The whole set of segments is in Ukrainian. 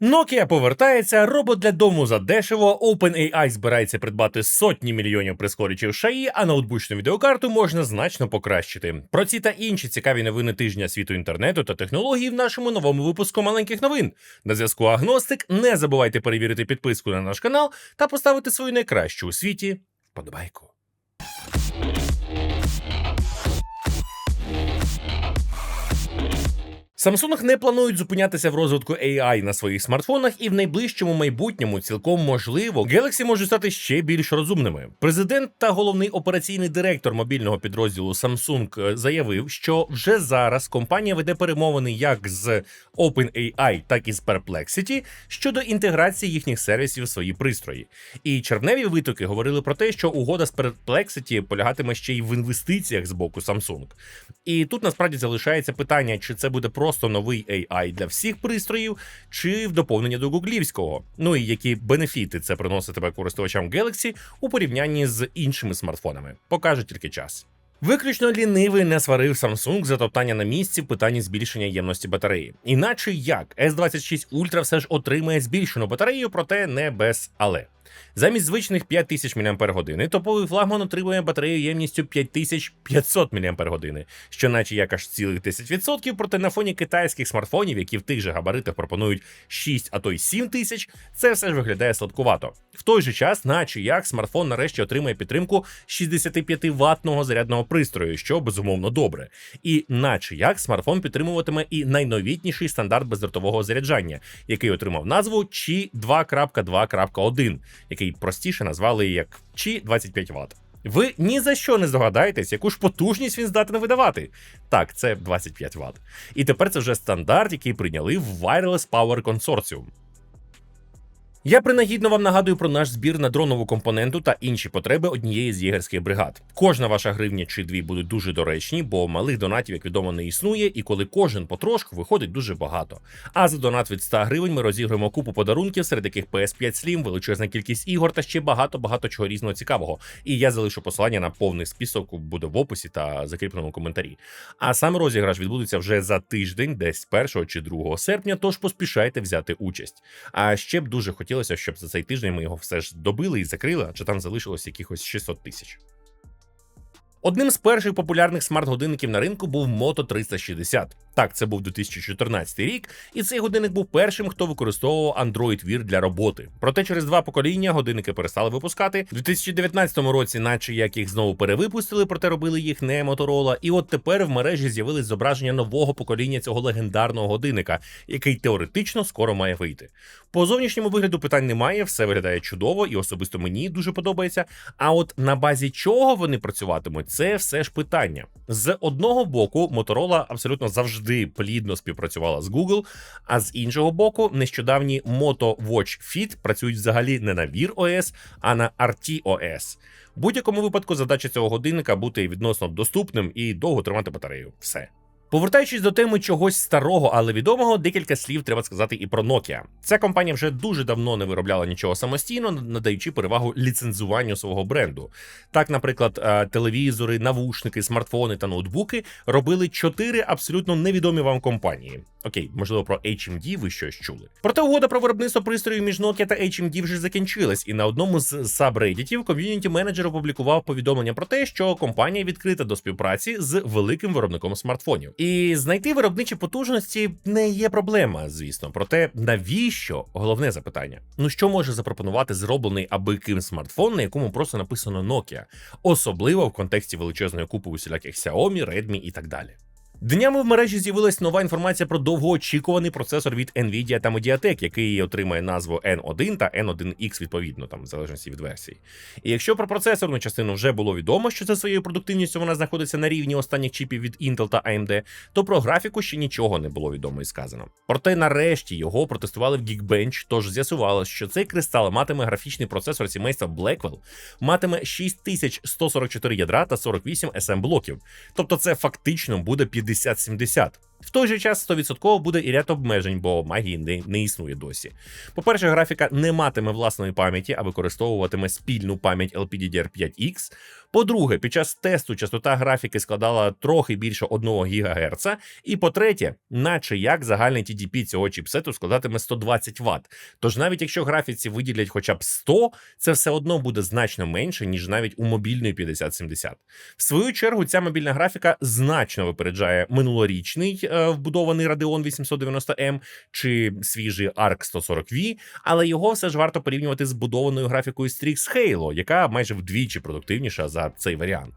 Nokia повертається, робот для дому задешево, OpenAI збирається придбати сотні мільйонів прискорювачів шаї, а ноутбучну відеокарту можна значно покращити. Про ці та інші цікаві новини тижня світу інтернету та технологій в нашому новому випуску маленьких новин. На зв'язку Агностик. Не забувайте перевірити підписку на наш канал та поставити свою найкращу у світі вподобайку. Samsung не планують зупинятися в розвитку AI на своїх смартфонах, і в найближчому майбутньому цілком можливо Galaxy можуть стати ще більш розумними. Президент та головний операційний директор мобільного підрозділу Samsung е, заявив, що вже зараз компанія веде перемовини як з OpenAI, так і з Perplexity щодо інтеграції їхніх сервісів в свої пристрої. І червневі витоки говорили про те, що угода з Perplexity полягатиме ще й в інвестиціях з боку Samsung. І тут насправді залишається питання, чи це буде просто новий AI для всіх пристроїв, чи в доповнення до гуглівського. Ну і які бенефіти це приноситиме користувачам Galaxy у порівнянні з іншими смартфонами. Покаже тільки час. Виключно лінивий не сварив Samsung за топтання на місці в питанні збільшення ємності батареї. Іначе як S26 Ultra все ж отримає збільшену батарею, проте не без але. Замість звичних 5000 мАч топовий флагман отримує батарею ємністю 5500 мАч, що наче як аж цілих 10%, проте на фоні китайських смартфонів, які в тих же габаритах пропонують 6, а то й 7 тисяч, це все ж виглядає сладкувато. В той же час, наче як смартфон нарешті отримує підтримку 65 ватного зарядного пристрою, що безумовно добре. І наче як смартфон підтримуватиме і найновітніший стандарт бездротового заряджання, який отримав назву Qi 2.2.1 який простіше назвали як Чи 25 Вт. Ви ні за що не здогадаєтесь, яку ж потужність він здатен видавати. Так, це 25 Вт. І тепер це вже стандарт, який прийняли в Wireless Power Consortium. Я принагідно вам нагадую про наш збір на дронову компоненту та інші потреби однієї з єгерських бригад. Кожна ваша гривня чи дві будуть дуже доречні, бо малих донатів, як відомо, не існує, і коли кожен потрошку виходить дуже багато. А за донат від 100 гривень ми розіграємо купу подарунків, серед яких PS5 Slim, величезна кількість ігор та ще багато багато чого різного цікавого. І я залишу посилання на повний список буде в описі та закріпленому коментарі. А сам розіграш відбудеться вже за тиждень, десь 1 чи 2 серпня. Тож поспішайте взяти участь. А ще б дуже хотів хотілося, щоб за цей тиждень ми його все ж добили і закрили, адже там залишилось якихось 600 тисяч. Одним з перших популярних смарт-годинників на ринку був Moto 360. Так, це був 2014 рік, і цей годинник був першим, хто використовував Android Wear для роботи. Проте через два покоління годинники перестали випускати. У 2019 році, наче як їх знову перевипустили, проте робили їх не Motorola. І от тепер в мережі з'явились зображення нового покоління цього легендарного годинника, який теоретично скоро має вийти. По зовнішньому вигляду питань немає, все виглядає чудово, і особисто мені дуже подобається. А от на базі чого вони працюватимуть, це все ж питання. З одного боку, Motorola абсолютно завжди плідно співпрацювала з Google, а з іншого боку, нещодавні Moto Watch Fit працюють взагалі не на Wear OS, а на RTOS. В будь-якому випадку задача цього годинника бути відносно доступним і довго тримати батарею. Все. Повертаючись до теми чогось старого, але відомого, декілька слів треба сказати і про Nokia. Ця компанія вже дуже давно не виробляла нічого самостійно, надаючи перевагу ліцензуванню свого бренду. Так, наприклад, е, телевізори, навушники, смартфони та ноутбуки робили чотири абсолютно невідомі вам компанії. Окей, можливо, про HMD ви щось чули. Проте угода про виробництво пристроїв між Nokia та HMD вже закінчилась, і на одному з сабреддітів ком'юніті менеджер опублікував повідомлення про те, що компанія відкрита до співпраці з великим виробником смартфонів. І знайти виробничі потужності не є проблема, звісно. Проте навіщо головне запитання? Ну що може запропонувати зроблений аби ким смартфон, на якому просто написано Nokia, особливо в контексті величезної купи усіляких Xiaomi, Redmi і так далі. Днями в мережі з'явилась нова інформація про довгоочікуваний процесор від Nvidia та Mediatek, який отримає назву N1 та N1X, відповідно, там в залежності від версії. І якщо про процесорну частину вже було відомо, що за своєю продуктивністю вона знаходиться на рівні останніх чіпів від Intel та AMD, то про графіку ще нічого не було відомо і сказано. Проте нарешті його протестували в Geekbench, тож з'ясувалось, що цей кристал матиме графічний процесор сімейства Blackwell, матиме 6144 ядра та 48 SM блоків. Тобто це фактично буде 50 50-70. В той же час 100% буде і ряд обмежень, бо магії не, не існує досі. По-перше, графіка не матиме власної пам'яті, а використовуватиме спільну пам'ять LPDDR5X. По-друге, під час тесту частота графіки складала трохи більше 1 ГГц. І по-третє, наче як загальний TDP цього чіпсету складатиме 120 Вт. Тож навіть якщо графіці виділять хоча б 100, це все одно буде значно менше, ніж навіть у мобільної 5070. В свою чергу, ця мобільна графіка значно випереджає минулорічний вбудований Radeon 890M чи свіжий ARC 140V, але його все ж варто порівнювати з будованою графікою Strix Halo, яка майже вдвічі продуктивніша за цей варіант.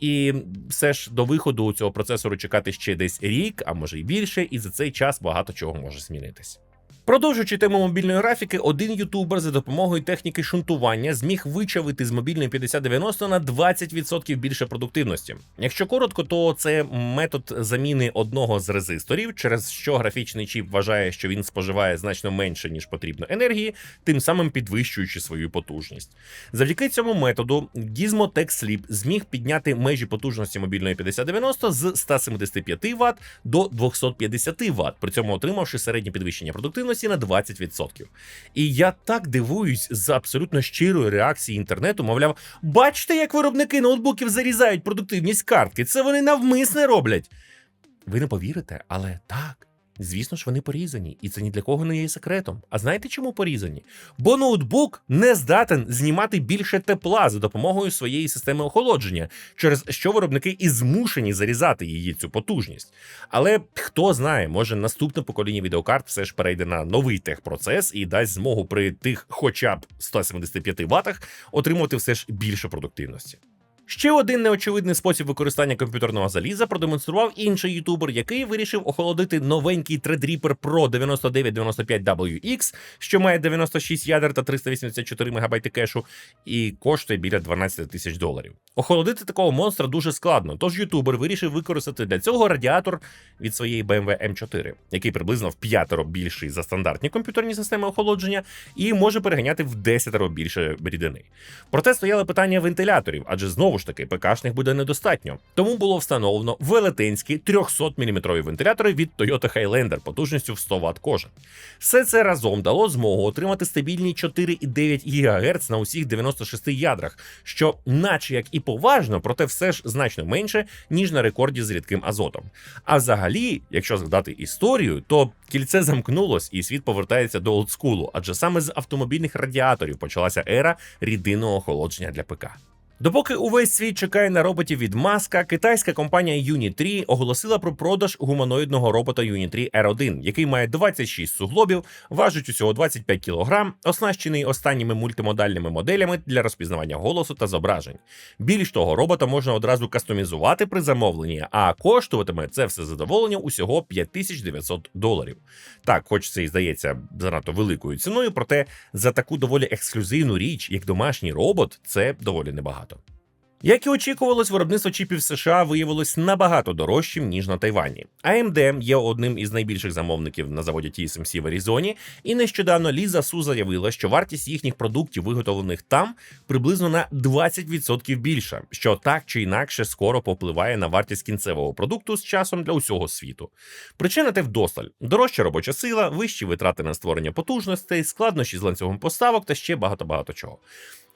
І все ж до виходу цього процесору чекати ще десь рік, а може й більше, і за цей час багато чого може змінитись. Продовжуючи тему мобільної графіки, один ютубер за допомогою техніки шунтування зміг вичавити з мобільної 5090 на 20% більше продуктивності. Якщо коротко, то це метод заміни одного з резисторів, через що графічний чіп вважає, що він споживає значно менше ніж потрібно енергії, тим самим підвищуючи свою потужність. Завдяки цьому методу Gizmo Tech Sleep зміг підняти межі потужності мобільної 5090 з 175 Вт до 250 Вт, при цьому отримавши середнє підвищення продуктивності на 20%. І я так дивуюсь з абсолютно щирої реакції інтернету, мовляв, бачите, як виробники ноутбуків зарізають продуктивність картки. Це вони навмисне роблять. Ви не повірите, але так. Звісно ж, вони порізані, і це ні для кого не є секретом. А знаєте, чому порізані? Бо ноутбук не здатен знімати більше тепла за допомогою своєї системи охолодження, через що виробники і змушені зарізати її цю потужність. Але хто знає, може наступне покоління відеокарт все ж перейде на новий техпроцес і дасть змогу при тих, хоча б 175 ватах, отримувати все ж більше продуктивності. Ще один неочевидний спосіб використання комп'ютерного заліза продемонстрував інший ютубер, який вирішив охолодити новенький Threadripper Pro 9995WX, що має 96 ядер та 384 МБ кешу, і коштує біля 12 тисяч доларів. Охолодити такого монстра дуже складно, тож ютубер вирішив використати для цього радіатор від своєї BMW M4, який приблизно в п'ятеро більший за стандартні комп'ютерні системи охолодження і може переганяти в десятеро більше рідини. Проте стояло питання вентиляторів, адже знову ж таки ПКшних буде недостатньо. Тому було встановлено велетенські 300-мм вентилятори від Toyota Highlander потужністю в 100 Вт кожен. Все це разом дало змогу отримати стабільні 4,9 ГГц на усіх 96 ядрах, що, наче як і поважно, проте все ж значно менше, ніж на рекорді з рідким азотом. А взагалі, якщо згадати історію, то кільце замкнулось і світ повертається до олдскулу, адже саме з автомобільних радіаторів почалася ера рідинного охолодження для ПК. Допоки увесь світ чекає на роботів від Маска, китайська компанія Uni3 оголосила про продаж гуманоїдного робота Uni3 R1, який має 26 суглобів, важить усього 25 кг, оснащений останніми мультимодальними моделями для розпізнавання голосу та зображень. Більш того, робота можна одразу кастомізувати при замовленні, а коштуватиме це все задоволення усього 5900 доларів. Так, хоч це і здається занадто великою ціною, проте за таку доволі ексклюзивну річ, як домашній робот, це доволі небагато. Як і очікувалось, виробництво чіпів США виявилось набагато дорожчим ніж на Тайвані. AMD є одним із найбільших замовників на заводі TSMC в Аризоні, і нещодавно Ліза Су заявила, що вартість їхніх продуктів, виготовлених там, приблизно на 20% більша, що так чи інакше скоро попливає на вартість кінцевого продукту з часом для усього світу. Причина те вдосталь: дорожча робоча сила, вищі витрати на створення потужностей, складнощі з ланцюгом поставок та ще багато багато чого.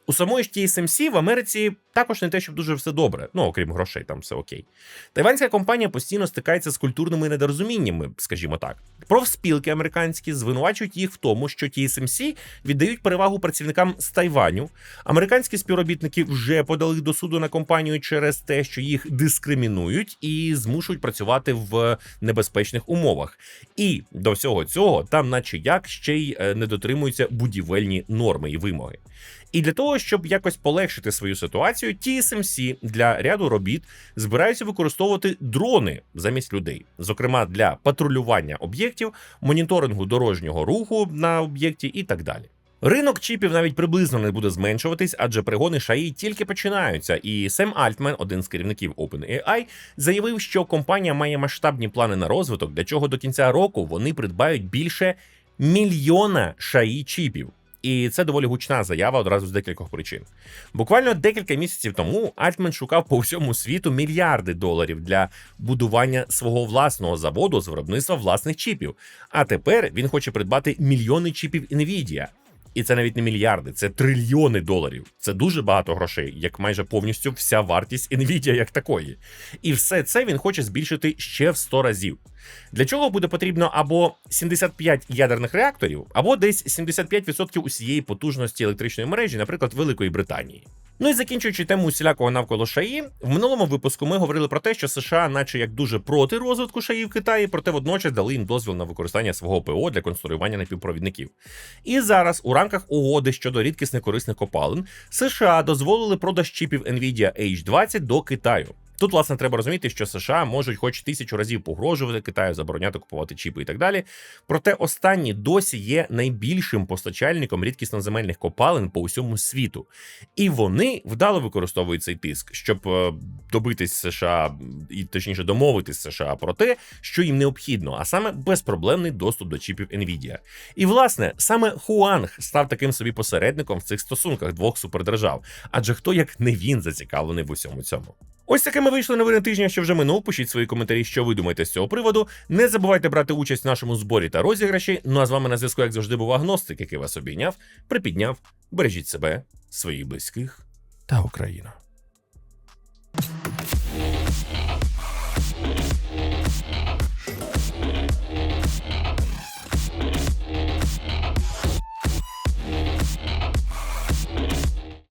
У самої ж TSMC в Америці також не те, щоб дуже все добре, ну окрім грошей, там все окей. Тайванська компанія постійно стикається з культурними недорозуміннями, скажімо так. Профспілки американські звинувачують їх в тому, що TSMC віддають перевагу працівникам з Тайваню. Американські співробітники вже подали до суду на компанію через те, що їх дискримінують і змушують працювати в небезпечних умовах. І до всього цього там, наче як, ще й е, не дотримуються будівельні норми і вимоги. І для того, щоб якось полегшити свою ситуацію, TSMC для ряду робіт збираються використовувати дрони замість людей, зокрема для патрулювання об'єктів, моніторингу дорожнього руху на об'єкті і так далі. Ринок чіпів навіть приблизно не буде зменшуватись, адже пригони шаї тільки починаються. І Сем Альтмен, один з керівників OpenAI, заявив, що компанія має масштабні плани на розвиток, для чого до кінця року вони придбають більше мільйона шаї чіпів. І це доволі гучна заява одразу з декількох причин. Буквально декілька місяців тому Альтман шукав по всьому світу мільярди доларів для будування свого власного заводу з виробництва власних чіпів. А тепер він хоче придбати мільйони чіпів Nvidia. І це навіть не мільярди, це трильйони доларів. Це дуже багато грошей, як майже повністю вся вартість Nvidia як такої. І все це він хоче збільшити ще в 100 разів. Для чого буде потрібно або 75 ядерних реакторів, або десь 75% усієї потужності електричної мережі, наприклад, Великої Британії. Ну і закінчуючи тему усілякого навколо шаї, в минулому випуску ми говорили про те, що США, наче як дуже проти розвитку шаї в Китаї, проте водночас дали їм дозвіл на використання свого ПО для конструювання напівпровідників. І зараз, у рамках угоди щодо рідкісних корисних копалин, США дозволили продаж чіпів Nvidia H20 до Китаю. Тут, власне, треба розуміти, що США можуть хоч тисячу разів погрожувати Китаю, забороняти купувати чіпи і так далі. Проте останні досі є найбільшим постачальником рідкісноземельних копалин по усьому світу. І вони вдало використовують цей тиск, щоб е, добитись США і точніше домовитись США про те, що їм необхідно, а саме безпроблемний доступ до чіпів Nvidia. І власне саме Хуанг став таким собі посередником в цих стосунках двох супердержав. Адже хто як не він зацікавлений в усьому цьому. Ось такими вийшли новини тижня, що вже минув. Пишіть свої коментарі, що ви думаєте з цього приводу. Не забувайте брати участь в нашому зборі та розіграші. Ну а з вами на зв'язку, як завжди, був агностик, який вас обійняв, припідняв. Бережіть себе, своїх близьких та Україну.